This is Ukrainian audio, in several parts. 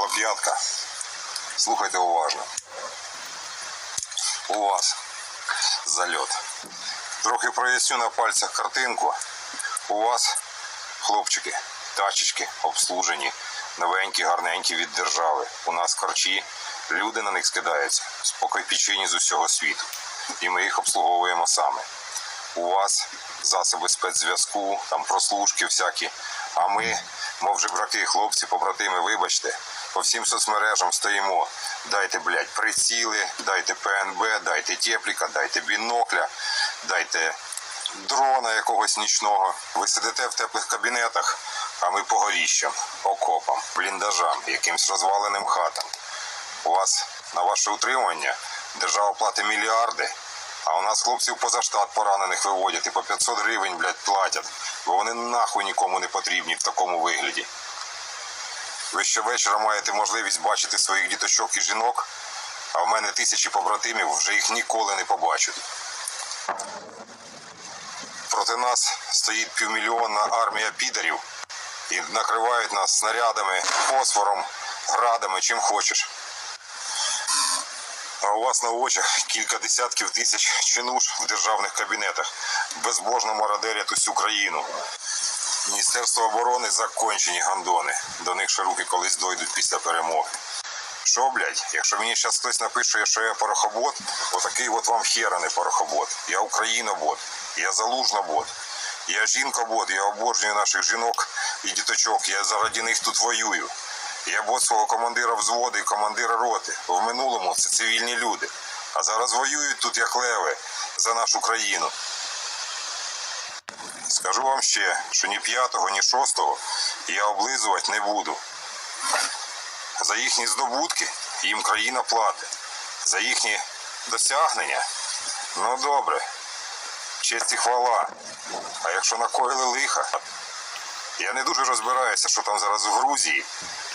хлоп'ятка. Слухайте уважно. У вас зальот. Трохи проясню на пальцях картинку. У вас, хлопчики, тачечки обслужені, новенькі, гарненькі від держави. У нас харчі, люди на них скидаються з по з усього світу. І ми їх обслуговуємо саме. У вас засоби спецзв'язку, там прослушки всякі. А ми, мов жебраки, хлопці, побратими, вибачте, по всім соцмережам стоїмо. Дайте, блядь, приціли, дайте ПНБ, дайте тепліка, дайте бінокля, дайте дрона якогось нічного. Ви сидите в теплих кабінетах, а ми по горіщам, окопам, бліндажам, якимсь розваленим хатам. У вас на ваше утримання держава платить мільярди, а у нас хлопців поза штат поранених виводять і по 500 гривень, блядь, платять, бо вони нахуй нікому не потрібні в такому вигляді. Ви щовечора маєте можливість бачити своїх діточок і жінок, а в мене тисячі побратимів вже їх ніколи не побачать. Проти нас стоїть півмільйонна армія підарів і накривають нас снарядами, фосфором, градами, чим хочеш. А у вас на очах кілька десятків тисяч чинуш в державних кабінетах безбожно мародерять усю країну. Міністерство оборони закончені гандони. До них ще руки колись дойдуть після перемоги. Що, блядь, якщо мені зараз хтось напише, що я порохобот, отакий от вам хера не порохобот. Я українобот, я залужнобот, я жінкобот, я обожнюю наших жінок і діточок, я заради них тут воюю. Я бот свого командира взводу і командира роти. В минулому це цивільні люди. А зараз воюють тут як леви за нашу країну. Скажу вам ще, що ні п'ятого, ні шостого я облизувати не буду. За їхні здобутки їм країна платить. За їхні досягнення. Ну добре. Честь і хвала. А якщо накоїли лиха, я не дуже розбираюся, що там зараз у Грузії,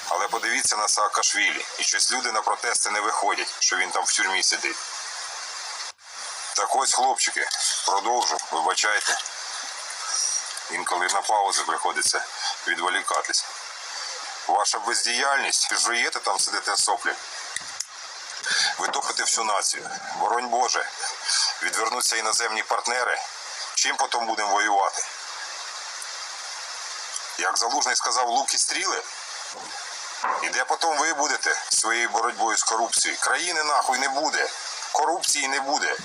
але подивіться на Саакашвілі. І щось люди на протести не виходять, що він там в тюрмі сидить. Так ось, хлопчики, продовжу, вибачайте. Інколи на паузи приходиться відволікатися. Ваша бездіяльність, жуєте там сидите соплі. Ви топите всю націю. Боронь Боже, відвернуться іноземні партнери. Чим потім будемо воювати? Як Залужний сказав, лук і стріли. І де потім ви будете своєю боротьбою з корупцією? Країни нахуй не буде. Корупції не буде.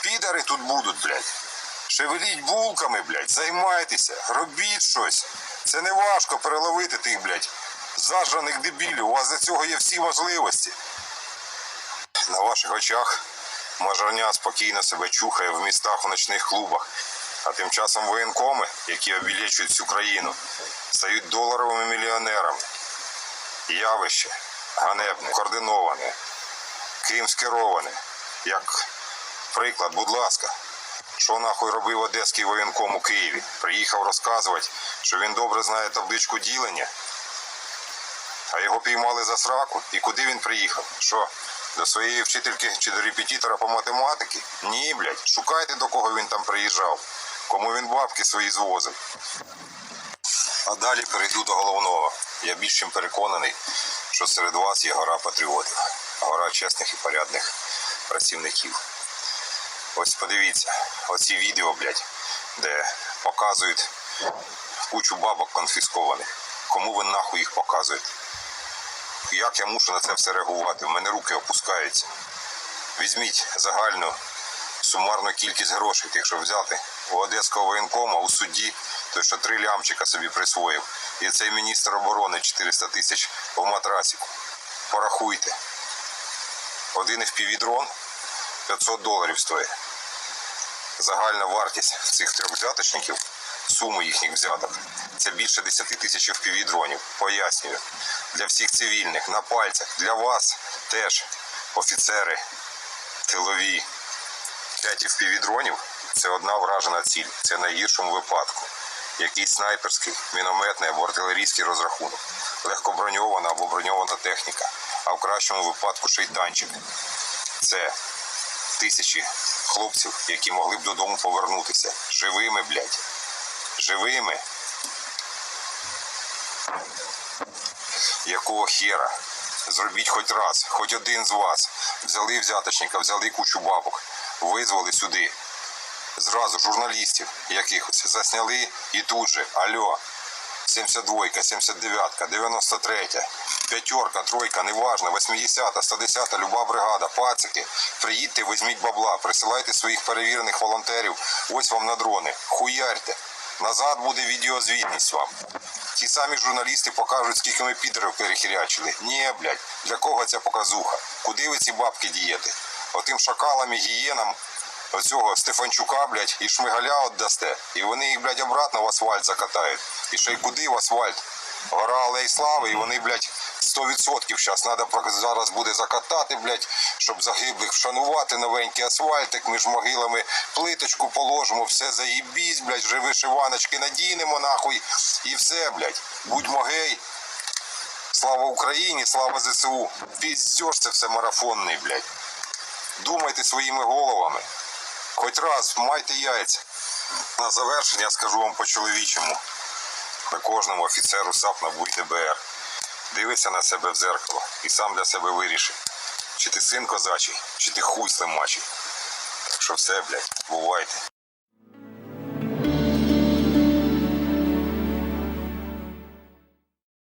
Підари тут будуть, блядь. Шевеліть булками, блядь, займайтеся, робіть щось. Це не важко переловити тих, блядь, зажраних дебілів. У вас для цього є всі можливості. На ваших очах мажорня спокійно себе чухає в містах у ночних клубах. А тим часом воєнкоми, які обілечують всю країну, стають доларовими мільйонерами. Явище ганебне, координоване, ким скероване. Як приклад, будь ласка, що нахуй робив одеський воєнком у Києві? Приїхав розказувати, що він добре знає табличку ділення, а його піймали за сраку. І куди він приїхав? Що? До своєї вчительки чи до репетитора по математиці? Ні, блядь, шукайте до кого він там приїжджав, кому він бабки свої звозив. А далі перейду до головного. Я більш чим переконаний, що серед вас є гора патріотів, гора чесних і порядних працівників. Ось подивіться, оці відео, блядь, де показують кучу бабок конфіскованих. Кому ви нахуй їх показуєте? Як я мушу на це все реагувати? У мене руки опускаються. Візьміть загальну сумарну кількість грошей, якщо взяти у одеського воєнкома у суді, той що три лямчика собі присвоїв. І цей міністр оборони 400 тисяч в матрасіку. Порахуйте. Один FPV-дрон 500 доларів стоїть. Загальна вартість цих трьох взяточників, суму їхніх взяток, це більше 10 тисяч FPV-дронів. Пояснюю. Для всіх цивільних на пальцях, для вас теж офіцери, тилові. 5 FPV-дронів – це одна вражена ціль. Це найгіршому випадку. Якийсь снайперський, мінометний або артилерійський розрахунок, легкоброньована або броньована техніка, а в кращому випадку ще й танчик. Це тисячі хлопців, які могли б додому повернутися. Живими, блядь. Живими. Якого хера Зробіть хоч раз, хоч один з вас. Взяли взяточника, взяли кучу бабок, визвали сюди. Зразу журналістів якихось засняли і тут же, алло, 72, 79, 93, п'ятерка, тройка, неважно, 80, 110, люба бригада, пацики. Приїдьте, візьміть бабла, присилайте своїх перевірених волонтерів. Ось вам на дрони. Хуярте. Назад буде відеозвітність вам. Ті самі журналісти покажуть, скільки ми підерів перехірячили. Ні, блядь, для кого ця показуха? Куди ви ці бабки дієте? Отим шакалам і гієнам оцього Стефанчука, блядь, і Шмигаля отдасте. І вони їх, блядь, обратно в асфальт закатають. І ще й куди в асфальт? Гора Алей Слави, і вони, блядь, 100% зараз треба зараз буде закатати, блядь, щоб загиблих вшанувати новенький асфальтик між могилами, плиточку положимо, все заїбісь, блядь, вже вишиваночки надінемо нахуй, і все, блядь. Будьмо гей. Слава Україні, слава ЗСУ. Піздєш це все марафонний, блядь. Думайте своїми головами. Хоч раз майте яйця. На завершення скажу вам по-чоловічому. На кожному офіцеру САП на ДБР. Дивися на себе в зеркало і сам для себе виріши, чи ти син козачий, чи ти хуй слимачий. Так що все, блядь, бувайте.